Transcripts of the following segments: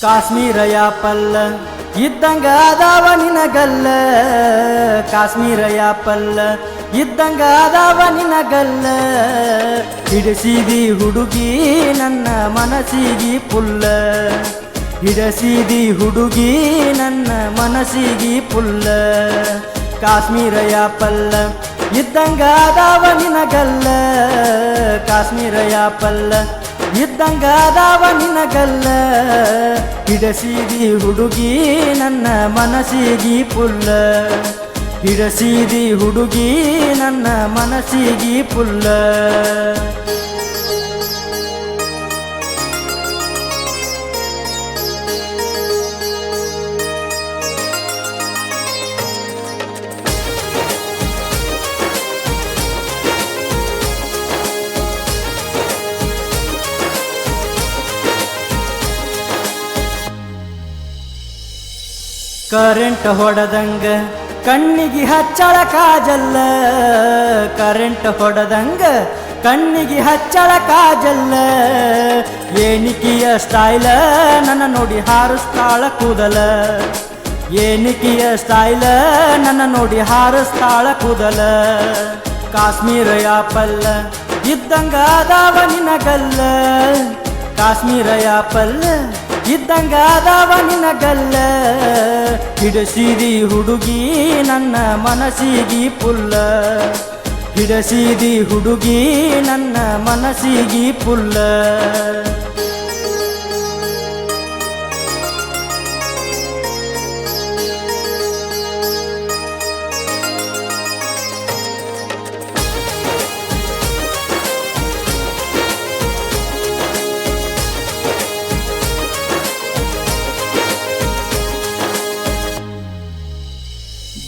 ಕಾಶ್ಮೀರ ಯಾಪಲ್ಲ ಇದ್ದಂಗ ಅದಾವ ನಿನಗಲ್ಲ. ಕಾಶ್ಮೀರ ಯಾಪಲ್ಲ ಇದ್ದಂಗ ಅದಾವ ನಿನಗಲ್ಲ. ಹಿಡಿಸಿದಿ ಹುಡುಗಿ ನನ್ನ ಮನಸ್ಸಿಗೆ ಪುಲ್ಲ. ಹಿಡಸಿದಿ ಹುಡುಗಿ ನನ್ನ ಮನಸ್ಸಿಗೆ ಪುಲ್ಲ. ಕಾಶ್ಮೀರ ಯಾಪಲ್ಲ ಇದ್ದಂಗ ಅದಾವ ನಿನಗಲ್ಲ. ಕಾಶ್ಮೀರ ಯಾಪಲ್ಲ ಇದ್ದಂಗ ನಿನಗಲ್ಲ. ಹಿಡಸಿದಿ ಹುಡುಗಿ ನನ್ನ ಮನಸ್ಸಿಗಿ ಪುಲ್ಲ. ಹಿಡಸೀದಿ ಹುಡುಗಿ ನನ್ನ ಮನಸ್ಸಿಗಿ ಪುಲ್ಲ. ಕರೆಂಟ್ ಹೊಡೆದಂಗ, ಕಣ್ಣಿಗೆ ಹಚ್ಚಳ ಕಾಜಲ್ಲ. ಕರೆಂಟ್ ಹೊಡೆದಂಗ, ಕಣ್ಣಿಗೆ ಹಚ್ಚಳ ಕಾಜಲ್ಲ. ಏನಿಕೆಯ ಸ್ಟೈಲ ನನ್ನ ನೋಡಿ ಹಾರಿಸ್ತಾಳ ಕೂದಲ. ಏನಿಕೆಯ ಸ್ಟೈಲ ನನ್ನ ನೋಡಿ ಹಾರಿಸ್ತಾಳ ಕೂದಲ. ಕಾಶ್ಮೀರ ಯಾಪಲ್ಲ, ಇದ್ದಂಗ ಅದಾವ ನಿನಗಲ್ಲ. ಕಾಶ್ಮೀರ ಯಾಪಲ್ಲ, ಇದ್ದಂಗ ಅದಾವ ನಿನಗಲ್ಲ. ಹಿಡಸಿದಿ ಹುಡುಗಿ ನನ್ನ ಮನಸ್ಸಿಗೆ ಪುಲ್ಲ. ಹಿಡಸಿದಿ ಹುಡುಗಿ ನನ್ನ ಮನಸ್ಸಿಗೆ ಪುಲ್ಲ.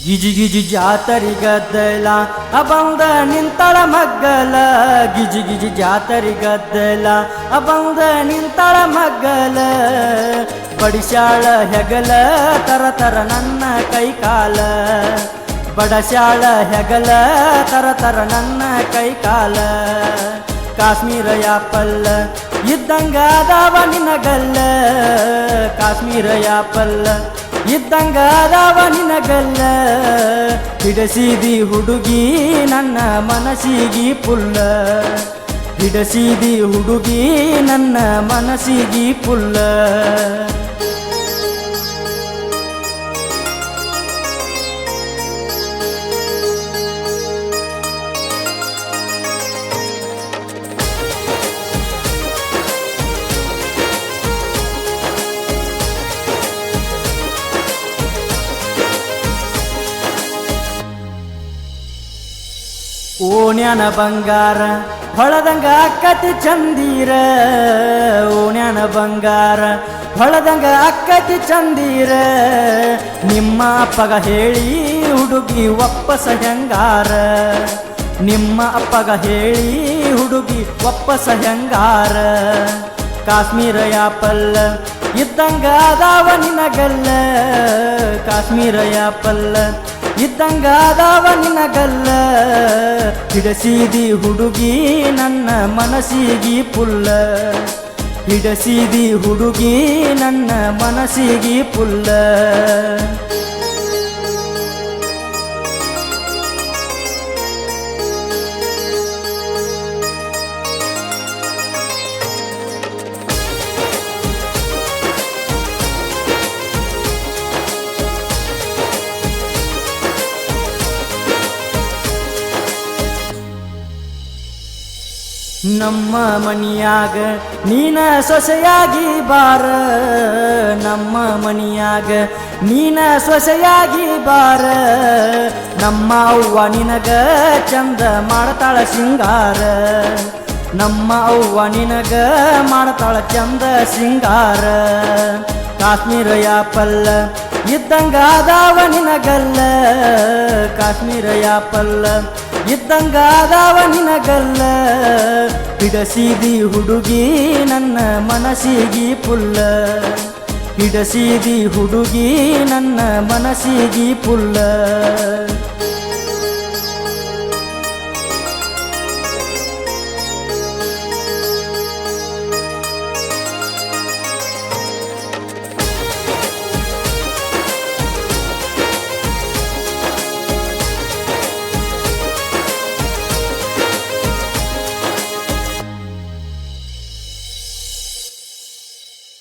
ಗಿಜಿ ಗಿಜಿ ಜಾತರಿ ಗದ್ದಲ ಅಬಂದ ನಿಂತಳ ಮಗ್ಗಲ. ಗಿಜಿ ಗಿಜಿ ಜಾತರಿ ಗದ್ದಲ ಅಬಂದ ನಿಂತಳ ಮಗ್ಗಲ. ಬಡಿಶಾಳ ಹೆಗಲ, ತರ ತರ ನನ್ನ ಕೈಕಾಲ. ಬಡಶಾಳ ಹೆಗಲ, ತರ ತರ ನನ್ನ ಕೈಕಾಲ. ಕಾಶ್ಮೀರ ಯಾಪಲ್ಲ, ಇದ್ದಂಗಾದವ ನಿನಗಲ್ಲ. ಕಾಶ್ಮೀರ ಯಾಪಲ್ಲ ಇದ್ದಂಗ ಅದಾವ ನಿನಗಲ್ಲ. ಹಿಡಸಿದಿ ಹುಡುಗಿ ನನ್ನ ಮನಸ್ಸಿಗಿ ಪುಲ್ಲ. ಹಿಡಸಿದಿ ಹುಡುಗಿ ನನ್ನ ಮನಸ್ಸಿಗಿ ಪುಲ್ಲ. ಓಣ್ಯಾನ ಬಂಗಾರ, ಹೊಳದಂಗ ಅಕ್ಕತಿ ಚಂದೀರ. ಓಣ್ಯಾನ ಬಂಗಾರ, ಹೊಳದಂಗ ಅಕ್ಕತಿ ಚಂದೀರ. ನಿಮ್ಮ ಅಪ್ಪಗ ಹೇಳಿ ಹುಡುಗಿ ಒಪ್ಪಸ ಹೆಂಗಾರ. ನಿಮ್ಮ ಅಪ್ಪಗ ಹೇಳಿ ಹುಡುಗಿ ಒಪ್ಪಸ ಹೆಂಗಾರ. ಕಾಶ್ಮೀರ ಯಾಪಲ್ಲ, ಇದ್ದಂಗ ಅದಾವ ನಿನಗಲ್ಲ. ಕಾಶ್ಮೀರ ಯಾಪಲ್ಲ ಇದ್ದಂಗ ಅದಾವ ನಿನಗಲ್ಲ. ಹಿಡಸಿದಿ ಹುಡುಗಿ ನನ್ನ ಮನಸ್ಸಿಗೆ ಪುಲ್ಲ. ಹಿಡಸಿದಿ ಹುಡುಗಿ ನನ್ನ ಮನಸ್ಸಿಗೆ ಪುಲ್ಲ. ನಮ್ಮ ಮನಿಯಾಗ ನೀನ ಸೊಸೆಯಾಗಿ ಬಾರ. ನಮ್ಮ ಮನಿಯಾಗ ನೀನ ಸೊಸೆಯಾಗಿ ಬಾರ. ನಮ್ಮ ಅವ್ವ ನಿನಗ ಚಂದ ಮಾಡ್ತಾಳ ಸಿಂಗಾರ ನಮ್ಮ ಅವ್ವ ನಿನಗ ಮಾಡ್ತಾಳ ಚಂದ ಸಿಂಗಾರ ಕಾಶ್ಮೀರ ಯಾಪಲ್ಲ ಇದ್ದಂಗ ಅದಾವ ನಿನಗಲ್ಲ. ಕಾಶ್ಮೀರ ಯಾಪಲ್ಲ ಇದ್ದಂಗ ಅದಾವ ನಿನಗಲ್ಲ. ಹಿಡಸಿದಿ ಹುಡುಗಿ ನನ್ನ ಮನಸ್ಸಿಗೆ ಪುಲ್ಲ. ಹಿಡಸಿದಿ ಹುಡುಗಿ ನನ್ನ ಮನಸ್ಸಿಗಿ ಪುಲ್ಲ.